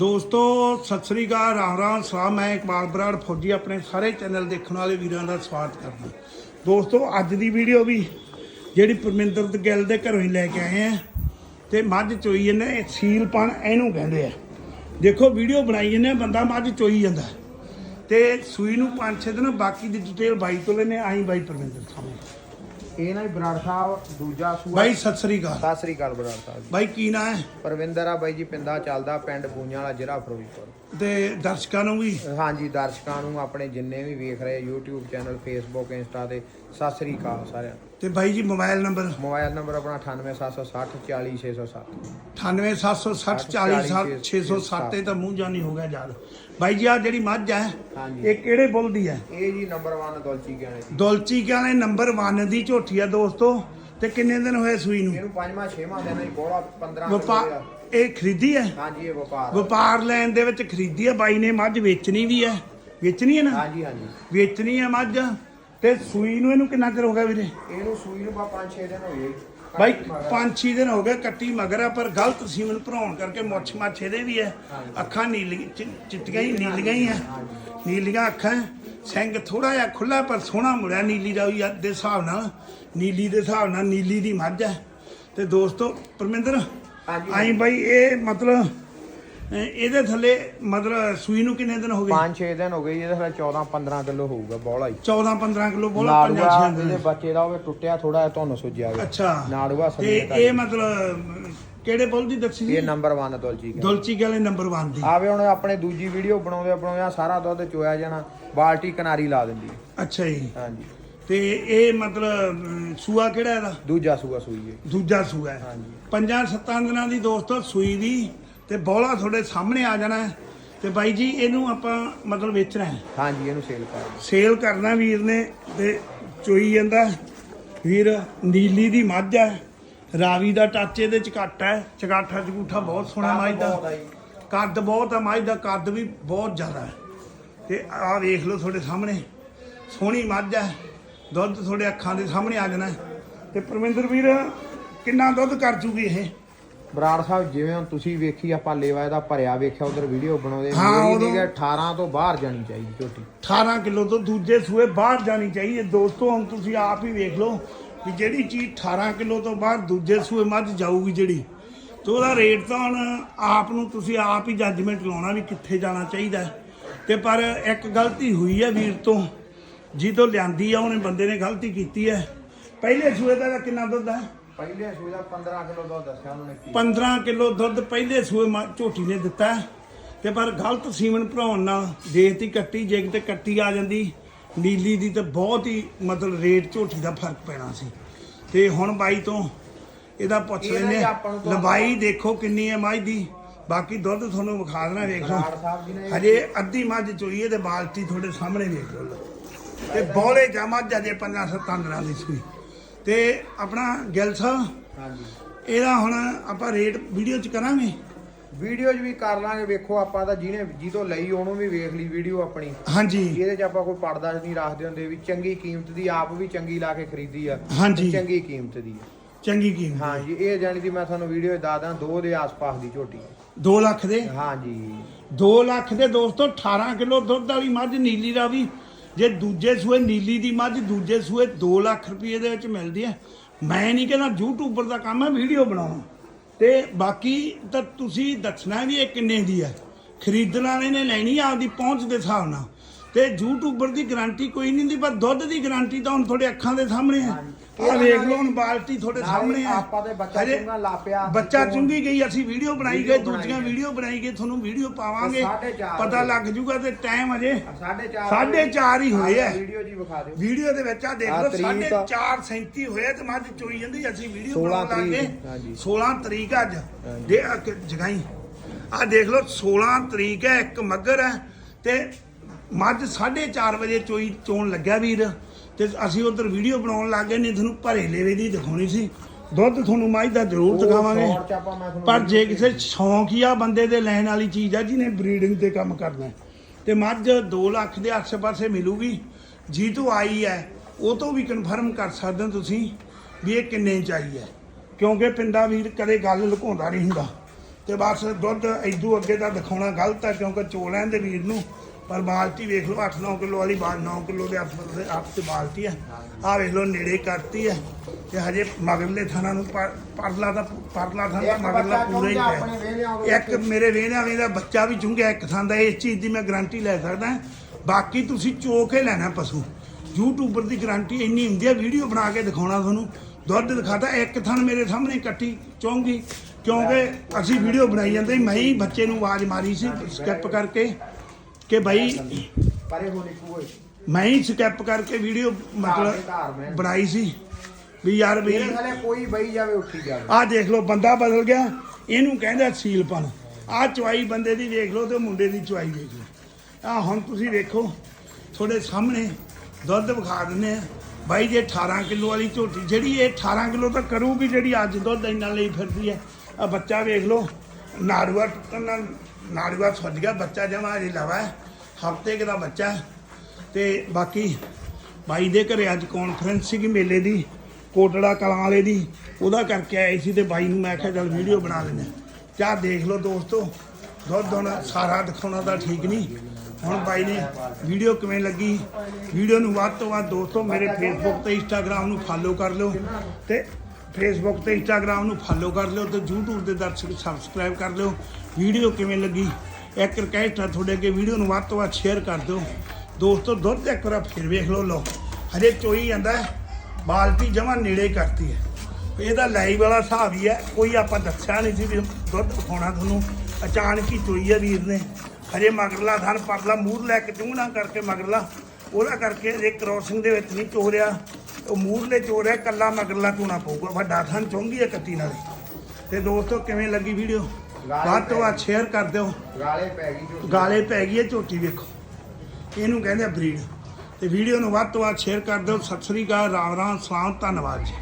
ਦੋਸਤੋ, ਸਤਿ ਸ੍ਰੀ ਅਕਾਲ, ਰਾਮ ਰਾਮ, ਸਲਾਮ, ਮੈਂ ਇਕਬਾਲ ਬਰਾੜ ਫੌਜੀ ਆਪਣੇ ਸਾਰੇ ਚੈਨਲ ਦੇਖਣ ਵਾਲੇ ਵੀਰਾਂ ਦਾ ਸਵਾਗਤ ਕਰਦਾ। ਦੋਸਤੋ, ਅੱਜ ਦੀ ਵੀਡੀਓ ਵੀ ਜਿਹੜੀ ਪਰਮਿੰਦਰ ਗਿੱਲ ਦੇ ਘਰੋਂ ਹੀ ਲੈ ਕੇ ਆਏ ਆ ਤੇ ਮੱਝ ਚੋਈ ਜੰਨੇ ਇਹ ਸੀਲਪਣ ਇਹਨੂੰ ਕਹਿੰਦੇ ਆ। ਦੇਖੋ, ਵੀਡੀਓ ਬਣਾਈ ਜੰਨੇ ਬੰਦਾ ਮੱਝ ਚੋਈ ਜਾਂਦਾ। ਤੇ ਸੂਈ ਨੂੰ 5-6 ਦਿਨ ਬਾਕੀ ਦੀ ਡਿਟੇਲ ਬਾਈ ਤੋਂ ਲੈਨੇ ਆਈ ਬਾਈ ਪਰਮਿੰਦਰ ਸਾਹਮਣੇ ਇਹ ਨਾ ਜੀ ਬਰਾੜ ਸਾਹਿਬ ਦੂਜਾ ਸੂਆ। ਬਾਈ ਸਤਿ ਸ੍ਰੀ ਅਕਾਲ। ਸਤਿ ਸ੍ਰੀ ਅਕਾਲ ਬਰਾੜ ਸਾਹਿਬ ਜੀ। ਬਾਈ ਕੀ ਨਾਂ ਹੈ? ਪਰਵਿੰਦਰ ਆ ਬਾਈ ਜੀ ਪਿੰਡਾ ਚੱਲਦਾ ਪਿੰਡ ਬੂਈਆਂ ਵਾਲਾ ਜ਼ਿਲ੍ਹਾ ਫਿਰੋਜ਼ਪੁਰ। ਤੇ ਦਰਸ਼ਕਾਂ ਨੂੰ ਵੀ? ਹਾਂਜੀ ਦਰਸ਼ਕਾਂ ਨੂੰ ਆਪਣੇ ਜਿੰਨੇ ਵੀ ਵੇਖ ਰਹੇ YouTube ਚੈਨਲ Facebook Insta ਤੇ ਸਤਿ ਸ੍ਰੀ ਅਕਾਲ ਸਾਰਿਆਂ ਨੂੰ। ਤੇ ਬਾਈ ਜੀ ਮੋਬਾਈਲ ਨੰਬਰ? ਮੋਬਾਈਲ ਨੰਬਰ ਆਪਣਾ 98760 40607 98760 ਤੇ ਮੂੰਹ ਜਾਨੀ ਹੋ ਗਿਆ ਯਾਰ। ਬਾਈ ਜੀ ਆ ਜਿਹੜੀ ਮੱਝ ਹੈ ਹਾਂਜੀ। ਇਹ ਕਿਹੜੇ ਬੁੱਲ ਦੀ ਹੈ? ਇਹ ਜੀ ਨੰਬਰ 1 ਦੌਲਚੀ ਗਿਆਣੇ ਦੀ। ਦੁਲਚੀ ਕਹਿੰਦੇ ਨੰਬਰ 1 ਦੀ ਝੋਟੀ ਆ ਦੋਸਤੋ। ਤੇ ਕਿੰਨੇ ਦਿਨ ਹੋਏ ਸੂਈ ਨੂੰ? ਇਹਨੂੰ ਪੰਜਵਾਂ ਛੇਵਾਂ ਦਿਨ ਜੀ ਬੋਲਾ 15 ਵਪਾਰ। ਇਹ ਖਰੀਦੀ ਹੈ? ਹਾਂਜੀ ਇਹ ਵਪਾਰ। ਵਪਾਰ ਲੈਣ ਦੇ ਵਿੱਚ ਖਰੀਦੀ ਹੈ ਬਾਈ ਨੇ ਮੱਝ ਵੇਚਣੀ ਵੀ ਹੈ। ਵੇਚਣੀ ਹੈ ਨਾ? ਹਾਂਜੀ ਹਾਂਜੀ। ਵੇਚਣੀ ਹੈ ਮੱਝ। ਤੇ ਸੂਈ ਨੂੰ ਇਹਨੂੰ ਕਿੰਨਾ ਚਿਰ ਹੋ ਗਿਆ ਵੀਰੇ? ਇਹਨੂੰ ਸੂਈ ਨੂੰ ਬਾ 5-6 ਦਿਨ ਹੋ ਗਏ। ਬਾਈ ਪੰਜ ਛੇ ਦਿਨ ਹੋ ਗਏ ਕੱਟੀ ਮਗਰ ਆ ਪਰ ਗਲਤ ਸੀਮਨ ਭਰਾਉਣ ਕਰਕੇ ਮੁੱਛ ਮੱਛ ਇਹਦੇ ਵੀ ਹੈ ਅੱਖਾਂ ਨੀਲੀ ਚਿੱਟੀਆਂ ਹੀ ਨੀਲੀਆਂ ਹੀ ਆ। ਨੀਲੀਆਂ ਅੱਖਾਂ ਸਿੰਘ ਥੋੜਾ ਜਿਹਾ ਖੁੱਲਾ ਪਰ ਸੋਹਣਾ ਮੁੜਿਆ। ਨੀਲੀ ਦਾ ਵੀ ਦੇ ਹਿਸਾਬ ਨਾਲ ਨੀਲੀ ਦੇ ਹਿਸਾਬ ਨਾਲ ਨੀਲੀ ਦੀ ਮੱਝ ਹੈ ਤੇ ਦੋਸਤੋ ਪਰਮਿੰਦਰ। ਆਈ ਬਾਈ ਇਹ ਮਤਲਬ ਇਹਦੇ ਥੱਲੇ ਮਤਲਬ ਸੂਈ ਨੂੰ ਕਿੰਨੇ ਦਿਨ ਹੋ ਗਏ? 5-6 ਦਿਨ ਹੋ ਗਏ ਜੀ, ਇਹਦੇ ਥੱਲੇ 14-15 ਕਿਲੋ ਹੋਊਗਾ ਬੋਲਾ ਹੀ। 14 15 ਕਿਲੋ ਬੋਲਾ ਨਾੜੂਆ ਪੰਜਾਂ ਛੇ ਇਹਦੇ ਦਿਨ ਬੱਚੇ ਦਾ ਉਹ ਟੁੱਟਿਆ ਥੋੜਾ ਤੁਹਾਨੂੰ ਸੁੱਜਿਆ ਗਿਆ ਅੱਛਾ। ਨਾੜੂਆ ਤੇ ਸਮੇਤ ਆ ਇਹ ਜੀ। ਮਤਲਬ ਕਿਹੜੇ ਬੁੱਲ ਦੀ ਦੱਸੀ ਸੀ? ਇਹ ਨੰਬਰ 1 ਦੌਲਚੀ ਗਿਆ ਦੁਲਚੀ ਵਾਲੇ ਨੰਬਰ 1 ਦੀ। ਆਵੇ ਹੁਣ ਆਪਣੇ ਦੂਜੀ ਵੀਡੀਓ ਬਣਾਉਂਦੇ ਬਣਾਉਂਦੇ ਸਾਰਾ ਦੁੱਧ ਚੋਇਆ ਜਾਣਾ ਬਾਲਟੀ ਕਿਨਾਰੀ ਲਾ ਦਿੰਦੀ। ਹੈ। ਅੱਛਾ ਜੀ। ਹਾਂਜੀ। ਤੇ ਇਹ ਮਤਲਬ ਅਮ, ਸੂਆ ਕਿਹੜਾ ਇਹਦਾ? ਦੂਜਾ ਸੂਆ ਸੂਈ ਹੈ। ਦੂਜਾ ਸੂਆ ਹੈ। ਹਾਂਜੀ। ਪੰਜਾਂ ਸੱਤਾਂ ਦਿਨਾਂ ਦੀ ਦੋਸਤੋ ਸੂਈ ਦੀ ਤੇ ਬੋਲਾ ਤੁਹਾਡੇ ਸਾਹਮਣੇ ਆ ਜਾਣਾ ਹੈ। ਤੇ ਬਾਈ ਜੀ ਇਹਨੂੰ ਆਪਾਂ ਮਤਲਬ ਵੇਚਣਾ ਹੈ। ਹਾਂਜੀ ਇਹਨੂੰ ਸੇਲ ਕਰ ਸੇਲ ਕਰਨਾ ਵੀਰ ਨੇ ਤੇ ਚੋਈ ਜਾਂਦਾ ਵੀਰ ਨੀਲੀ ਦੀ ਮੱਝ ਹੈ। ਰਾਵੀ ਦਾ ਟੱਚ ਇਹਦੇ ਚ ਘੱਟ ਹੈ। ਚਗਾਠਾ ਚਗੂਠਾ ਬਹੁਤ ਸੋਹਣਾ ਮੱਝ ਦਾ। ਕੱਦ ਬਹੁਤ ਹੈ ਮੱਝ ਦਾ ਕੱਦ ਵੀ ਬਹੁਤ ਜ਼ਿਆਦਾ ਹੈ। ਤੇ ਆਹ ਵੇਖ ਲਓ ਤੁਹਾਡੇ ਸਾਹਮਣੇ। ਸੋਹਣੀ ਮੱਝ ਹੈ। ਦੁੱਧ ਤੁਹਾਡੇ ਅੱਖਾਂ ਦੇ ਸਾਹਮਣੇ ਆ ਜਾਣਾ। ਤੇ ਪਰਮਿੰਦਰ ਵੀਰ ਕਿੰਨਾ ਦੁੱਧ ਕਰ ਜੂਗੀ ਇਹ? ਬਰਾੜ ਸਾਹਿਬ ਜਿਵੇਂ ਹੁਣ ਤੁਸੀਂ ਵੇਖੀ ਆਪਾਂ ਲੇਵਾ ਇਹਦਾ ਭਰਿਆ ਵੇਖਿਆ ਉਧਰ ਵੀਡੀਓ ਬਣਾਉਂਦੇ। ਹਾਂ, ਮੇਰੀ ਉਦੋਂ- ਨਿਗਾਹ 18 ਤੋਂ ਬਾਹਰ ਜਾਣੀ ਚਾਹੀਦੀ ਝੋਟੀ। 18 ਕਿਲੋ ਤੋਂ ਦੂਜੇ ਸੂਏ ਬਾਹਰ ਜਾਣੀ ਚਾਹੀਦੀ ਹੈ। ਦੋਸਤੋ ਹੁਣ ਤੁਸੀਂ ਆਪ ਹੀ ਵੇਖ ਲਓ ਕਿ ਜਿਹੜੀ ਚੀਜ਼ 18 ਕਿਲੋ ਤੋਂ ਬਾਹਰ ਦੂਜੇ ਸੂਏ ਮੱਝ ਜਾਊਗੀ ਜਿਹੜੀ ਤੇ ਉਹਦਾ ਰੇਟ ਤਾਂ ਹੁਣ ਆਪ ਨੂੰ ਤੁਸੀਂ ਆਪ ਹੀ ਜੱਜਮੈਂਟ ਲਾਉਣਾ ਵੀ ਕਿੱਥੇ ਜਾਣਾ ਚਾਹੀਦਾ ਹੈ। ਤੇ ਪਰ ਇੱਕ ਗਲਤੀ ਹੋਈ ਹੈ ਵੀਰ ਤੋਂ ਜੀ ਤੋਂ ਲਿਆਂਦੀ ਆ ਉਹਨੇ ਬੰਦੇ ਨੇ ਗਲਤੀ ਕੀਤੀ ਹੈ। ਪਹਿਲੇ ਸੂਏ ਦਾ ਇਹਦਾ ਕਿੰਨਾ ਦੁੱਧ ਹੈ? ਪਹਿਲੇ ਸੂਏ ਦਾ 15 ਕਿਲੋ ਦੁੱਧ ਦੱਸਿਆ ਉਹਨਾਂ ਨੇ ਕੀ। 15 ਕਿਲੋ ਦੁੱਧ ਪਹਿਲੇ ਸੂਏ ਝੋਟੀ ਨੇ ਦਿੱਤਾ ਤੇ ਪਰ ਗਲਤ ਸੀਮਨ ਭਰਾਉਣ ਨਾਲ ਦੇਤੀ ਕੱਟੀ ਜੇ ਕਿਤੇ ਕੱਟੀ ਆ ਜਾਂਦੀ। ਨੀਲੀ ਦੀ ਤੇ ਬਹੁਤ ਹੀ ਮਤਲਬ ਰੇਟ ਝੋਟੀ ਦਾ ਫ਼ਰਕ ਪੈਣਾ ਸੀ। ਤੇ ਹੁਣ ਬਾਈ ਤੋਂ ਇਹਦਾ ਪੁੱਛ ਲੈਨੇ ਲੰਬਾਈ ਦੇਖੋ ਕਿੰਨੀ ਹੈ ਮੱਝ ਦੀ। ਬਾਕੀ ਦੁੱਧ ਤੁਹਾਨੂੰ ਵਿਖਾ ਦੇਣਾ ਵੇਖ ਲਓ। ਹਜੇ ਅੱਧੀ ਮੱਝ ਚੋਈ ਹੈ ਤੇ ਬਾਲਟੀ ਤੁਹਾਡੇ ਸਾਹਮਣੇ ਵੇਖ ਲਓ। ਤੇ ਬੋਲੇ ਜਾ ਮੱਝ ਅਜੇ ਪੰਜਾਂ ਸੱਤਾਂ ਦਿਨਾਂ ਦੀ ਸੂਈ। ਤੇ ਆਪਣਾ ਗਿੱਲ ਸਾਹਿਬ ਹਾਂਜੀ। ਇਹਦਾ ਹੁਣ ਆਪਾਂ ਰੇਟ ਵੀਡੀਓ ਚ ਕਰਾਂਗੇ। ਵੀਡੀਓ 'ਚ ਵੀ ਕਰ ਲਾਂਗੇ ਵੇਖੋ ਆਪਾਂ ਤਾਂ ਜਿਹਨੇ ਜਿਹਤੋਂ ਲਈ ਉਹਨੂੰ ਵੀ ਵੇਖ ਲਈ ਵੀਡੀਓ ਆਪਣੀ। ਹਾਂਜੀ। ਇਹਦੇ 'ਚ ਆਪਾਂ ਕੋਈ ਪਰਦਾ ਨਹੀਂ ਰੱਖਦੇ ਹੁੰਦੇ ਵੀ ਚੰਗੀ ਕੀਮਤ ਦੀ ਆਪ ਵੀ ਚੰਗੀ ਲਾ ਕੇ ਖਰੀਦੀ ਆ। ਹਾਂਜੀ। ਤੇ ਚੰਗੀ ਕੀਮਤ ਦੀ। ਆ। ਚੰਗੀ ਕੀਮਤ ਹਾਂਜੀ ਇਹ ਜਾਣੀ ਦੀ ਮੈਂ ਤੁਹਾਨੂੰ ਵੀਡੀਓ ਦੱਸਦਾ ਦੋ ਦੇ ਆਸ-ਪਾਸ ਦੀ ਝੋਟੀ। 2 ਲੱਖ ਦੇ? ਹਾਂਜੀ। 2 ਲੱਖ ਦੇ ਦੋਸਤੋ 18 ਕਿਲੋ ਦੁੱਧ ਵਾਲੀ ਮੱਝ ਨੀਲੀ ਦਾ ਵੀ ਜੇ ਦੂਜੇ ਸੂਏ ਨੀਲੀ ਦੀ ਮੱਝ, ਦੂਜੇ ਸੂਏ 2 ਲੱਖ ਰੁਪਏ ਦੇ ਵਿੱਚ ਮਿਲਦੀ ਹੈ। ਮੈਂ ਨਹੀਂ ਕਹਿੰਦਾ ਯੂਟਿਊਬਰ ਦਾ ਕੰਮ ਹੈ, ਵੀਡੀਓ ਬਣਾਉਣਾ ਤੇ ਬਾਕੀ ਤਾਂ ਤੁਸੀਂ ਦੱਸਣਾ ਵੀ ਇਹ ਕਿੰਨੇ ਦੀ ਹੈ। ਖਰੀਦਣ ਵਾਲੇ ਨੇ ਲੈਣੀ ਆਪਦੀ ਪਹੁੰਚ ਦੇ ਹਿਸਾਬ ਨਾਲ। ਤੇ ਯੂਟਿਊਬਰ ਦੀ ਗਾਰੰਟੀ ਕੋਈ ਨਹੀਂ ਹੁੰਦੀ ਪਰ ਦੁੱਧ ਦੀ ਗਾਰੰਟੀ ਤਾਂ ਹੁਣ ਤੁਹਾਡੇ ਅੱਖਾਂ ਦੇ ਸਾਹਮਣੇ ਹੈ ਆਹ ਵੇਖ ਲਓ ਹੁਣ ਬਾਲਟੀ ਤੁਹਾਡੇ ਸਾਹਮਣੇ ਹੈ ਆਪਾਂ ਤੇ ਬੱਚਾ ਚੁੰਗਾ ਲਾਪਿਆ ਬੱਚਾ ਚੁੰਗੀ ਗਈ ਅਸੀਂ ਵੀਡੀਓ ਬਣਾਈ ਗਏ ਦੂਜੀਆਂ। ਵੀਡੀਓ ਬਣਾਈ ਗਏ ਤੁਹਾਨੂੰ ਵੀਡੀਓ ਪਾਵਾਂਗੇ ਪਤਾ। ਲੱਗ ਜੂਗਾ ਤੇ ਟਾਈਮ ਅਜੇ ਸਾਢੇ ਚਾਰ ਸਾਢੇ ਚਾਰ ਹੀ ਹੋਏ ਆ। ਵੀਡੀਓ ਜੀ ਵਿਖਾ ਦਿਓ ਵੀਡੀਓ ਦੇ ਵਿੱਚ ਆ ਦੇਖ ਲਓ ਤਰੀਕ ਸਾਢੇ ਆ। 4:37 ਹੋਇਆ ਤੇ ਮੱਝ ਚੋਈ ਜਾਂਦੀ ਅਸੀਂ ਵੀਡੀਓ 16 ਬਣਾਉਣ ਲੱਗੇ ਤਰੀਕ, ਹਾਂਜੀ। 16 ਤਰੀਕ ਅੱਜ। ਦੇ ਆ ਜਗਾਈ ਆ ਦੇਖ ਲਓ 16 ਤਰੀਕ ਹੈ ਇੱਕ ਮੱਗਰ ਹੈ ਤੇ ਮੱਝ 4:30 ਵਜੇ ਚੋਈ ਚੋਣ ਲੱਗਿਆ ਵੀਰ ਤੇ ਅਸੀਂ ਉਧਰ ਵੀਡੀਓ ਬਣਾਉਣ ਲੱਗੇ ਨਹੀਂ ਤੁਹਾਨੂੰ ਭਰੇ ਲੇਵੇ ਦੀ ਦਿਖਾਉਣੀ ਸੀ। ਦੁੱਧ ਤੁਹਾਨੂੰ ਮੱਝ ਦਾ ਜ਼ਰੂਰ ਦਿਖਾਵਾਂਗੇ। ਪਰ ਜੇ ਕਿਸੇ ਸ਼ੌਂਕੀਆ ਬੰਦੇ ਦੇ ਲੈਣ ਵਾਲੀ ਚੀਜ਼ ਆ ਜਿਹਨੇ ਬਰੀਡਿੰਗ ਤੇ ਕੰਮ ਕਰਨਾ ਤੇ ਮੱਝ 2 ਲੱਖ ਦੇ ਆਸੇ-ਪਾਸੇ ਮਿਲੂਗੀ। ਜੀ ਤੋਂ ਆਈ ਹੈ ਉਹ ਤੋਂ ਵੀ ਕਨਫਰਮ ਕਰ ਸਕਦੇ ਹੋ ਤੁਸੀਂ ਵੀ ਇਹ ਕਿੰਨੇ ਚ ਆਈ ਹੈ ਕਿਉਂਕਿ ਪਿੰਡਾ ਵੀਰ ਕਦੇ ਗੱਲ ਲੁਕਾਉਂਦਾ ਨਹੀਂ ਹੁੰਦਾ। ਤੇ ਬਸ ਦੁੱਧ ਇਦੂ ਅੱਗੇ ਤਾਂ ਦਿਖਾਉਣਾ ਗਲਤ ਹੈ ਕਿਉਂਕਿ ਚੋ ਲੈਣ ਦੇ ਵੀਰ ਨੂੰ। ਪਰ ਬਾਲਟੀ ਵੇਖ ਲਓ 8-9 ਕਿਲੋ ਵਾਲੀ ਬਾਲ 9 ਕਿਲੋ ਦੇ ਆਪ ਆਪ ਤੇ ਬਾਲਟੀ ਹੈ ਆਹ ਵੇਖ ਲਓ ਨੇੜੇ ਕਰਤੀ ਹੈ ਤੇ ਹਜੇ ਮਗਰਲੇ ਥਾਣਾ ਨੂੰ ਪਰ- ਪਰਲਾ ਦਾ ਪਰਲਾ ਥਾਣਾ ਮਗਰਲਾ ਪੂਰਾ ਹੀ ਹੈ ਦੇ ਇੱਕ ਮੇਰੇ ਵੇਹਣਿਆਂ ਵੀ ਦਾ ਬੱਚਾ ਵੀ ਚੁੰਗਿਆ ਇੱਕ ਥਾਂ ਦਾ। ਇਸ ਚੀਜ਼ ਦੀ ਮੈਂ ਗਾਰੰਟੀ ਲੈ ਸਕਦਾ। ਬਾਕੀ ਤੁਸੀਂ ਚੋ ਕੇ ਲੈਣਾ ਪਸ਼ੂ। ਯੂਟਿਊਬਰ ਦੀ ਗਾਰੰਟੀ ਇੰਨੀ ਹੁੰਦੀ ਹੈ ਵੀਡੀਓ ਬਣਾ ਕੇ ਦਿਖਾਉਣਾ ਤੁਹਾਨੂੰ। ਦੁੱਧ ਦਿਖਾਤਾ ਇੱਕ ਥਣ ਮੇਰੇ ਸਾਹਮਣੇ ਕੱਟੀ ਚੌਂਗੀ। ਕਿਉਂਕਿ ਅਸੀਂ ਵੀਡੀਓ ਬਣਾਈ ਜਾਂਦੇ ਮੈਂ ਹੀ ਬੱਚੇ ਨੂੰ ਆਵਾਜ਼ ਮਾਰੀ ਸੀ ਸਕਿਪ ਕਰਕੇ। ਕਿ ਭਾਈ ਪਰੇ ਹੋ ਨਿਕੂ ਓਏ। ਮੈਂ ਹੀ ਸਕਿਪ ਕਰਕੇ ਵੀਡੀਓ ਮਤਲਬ। ਬਣਾਈ ਸੀ ਵੀ ਯਾਰ ਵੀ ਕੋਈ ਬਈ ਜਾਵੇ ਉੱਠੀ ਜਾਵੇ। ਆਹ ਦੇਖ ਲਓ ਬੰਦਾ ਬਦਲ ਗਿਆ। ਇਹਨੂੰ ਕਹਿੰਦਾ ਸੀਲਪਨ। ਆਹ ਚੁਆਈ ਬੰਦੇ ਦੀ ਦੇਖ ਲਓ ਤੇ ਮੁੰਡੇ ਦੀ ਚੁਆਈ ਦੇਖ ਲਓ। ਆਹ ਹੁਣ ਤੁਸੀਂ ਵੇਖੋ ਤੁਹਾਡੇ ਸਾਹਮਣੇ ਦੁੱਧ ਵਿਖਾ ਦਿੰਦੇ ਆ। ਬਾਈ ਜੇ 18 ਕਿਲੋ ਵਾਲੀ ਝੋਟੀ ਜਿਹੜੀ ਇਹ 18 ਕਿਲੋ ਤਾਂ ਕਰੂਗੀ ਜਿਹੜੀ ਅੱਜ ਦੁੱਧ ਇੰਨਾ ਲਈ ਫਿਰਦੀ ਹੈ। ਆ ਬੱਚਾ ਵੇਖ ਲਓ ਨਾੜੂਆ ਟੁੱਟਣ ਨਾਲ ਨਾੜੂਆ ਸੁੱਜ ਗਿਆ, ਬੱਚਾ ਜਮਾ ਅਜੇ ਲਵਾ ਹਫ਼ਤੇ ਕੁ ਦਾ ਬੱਚਾ ਹੈ। ਤੇ ਬਾਕੀ ਬਾਈ ਦੇ ਘਰੇ ਅੱਜ ਕਾਨਫਰੰਸ ਸੀਗੀ ਮੇਲੇ ਦੀ, ਕੋਟੜਾ ਕਲਾਂ ਵਾਲੇ ਦੀ, ਉਹਦਾ ਕਰਕੇ ਆਏ ਸੀ ਤੇ ਬਾਈ ਨੂੰ ਮੈਂ ਕਿਹਾ, ਚੱਲ ਵੀਡੀਓ ਬਣਾ ਲੈਂਦੇ ਹਾਂ। ਚਾਹ ਦੇਖ ਲਓ ਦੋਸਤੋ, ਦੁੱਧ ਹੁਣ ਸਾਰਾ ਦਿਖਾਉਣਾ ਤਾਂ ਠੀਕ ਨਹੀਂ ਹੁਣ ਬਾਈ ਨੇ ਵੀਡੀਓ ਕਿਵੇਂ ਲੱਗੀ ਵੀਡੀਓ ਨੂੰ ਵੱਧ ਤੋਂ ਵੱਧ ਦੋਸਤੋ, ਮੇਰੇ ਫੇਸਬੁੱਕ ਤੇ ਇੰਸਟਾਗ੍ਰam ਨੂੰ ਫਾਲੋ ਕਰ ਲਿਓ ਤੇ ਫੇਸਬੁੱਕ ਤੇ ਇੰਸਟਾਗ੍ਰam ਨੂੰ ਫਾਲੋ ਕਰ ਲਿਓ ਤੇ YouTube ਦੇ ਦਰਸ਼ਕ ਸਬਸਕ੍ਰਾਈਬ ਕਰ ਲਿਓ। ਵੀਡੀਓ ਕਿਵੇਂ ਲੱਗੀ? ਇੱਕ ਰਿਕਵੈਸਟ ਆ ਤੁਹਾਡੇ ਅੱਗੇ ਵੀਡੀਓ ਨੂੰ ਵੱਧ ਤੋਂ ਵੱਧ ਸ਼ੇਅਰ ਕਰ ਦਿਓ। ਦੋਸਤੋ, ਦੁੱਧ ਇੱਕ ਵਾਰ ਫਿਰ ਵੇਖ ਲਓ ਲਓ। ਹਜੇ ਚੋਈ ਜਾਂਦਾ ਬਾਲਟੀ ਜਮਾ ਨੇੜੇ ਕਰਤੀ ਹੈ। ਇਹਦਾ ਲਾਈਵ ਵਾਲਾ ਹਿਸਾਬ ਹੀ ਹੈ, ਕੋਈ ਆਪਾਂ ਦੱਸਿਆ ਨਹੀਂ ਸੀ ਵੀ ਦੁੱਧ ਦਿਖਾਉਣਾ ਤੁਹਾਨੂੰ। ਅਚਾਨਕ ਹੀ ਚੋਈ ਹੈ ਵੀਰ ਨੇ। ਹਜੇ ਮਗਰਲਾ ਧਨ ਪਰਲਾ ਮੂਰ ਲੈ ਕੇ ਚੁੰਗਣਾ ਕਰਕੇ ਮਗਰਲਾ, ਉਹਦਾ ਕਰਕੇ ਜੇ ਕ੍ਰੋਸਿੰਗ ਦੇ ਵਿੱਚ ਨਹੀਂ ਚੋ ਰਿਹਾ। ਉਹ ਮੂਰਲੇ ਚੋ ਰਿਹਾ ਕੱਲਾ ਮਗਰਲਾ ਚੋਣਾ ਪਊਗਾ। ਵੱਡਾ ਥਣ ਚੁੰਗੀ ਹੈ ਕੱਤੀ ਨਾਲੇ। ਤੇ ਦੋਸਤੋ ਕਿਵੇਂ ਲੱਗੀ ਵੀਡੀਓ ਵੱਧ ਤੋਂ ਵੱਧ ਸ਼ੇਅਰ ਕਰ ਦਿਓ। ਗਾਲੇ ਪੈ ਗਈ ਜੋ ਗਾਲੇ ਪੈ ਗਈ ਹੈ ਝੋਟੀ ਵੇਖੋ। ਇਹਨੂੰ ਕਹਿੰਦੇ ਬਰੀਡ ਤੇ ਵੀਡੀਓ ਨੂੰ ਵੱਧ ਤੋਂ ਵੱਧ ਸ਼ੇਅਰ ਕਰ ਦਿਓ। ਸਤਿ ਸ੍ਰੀ ਅਕਾਲ ਰਾਮ ਰਾਮ ਸਲਾਮ ਧੰਨਵਾਦ ਜੀ।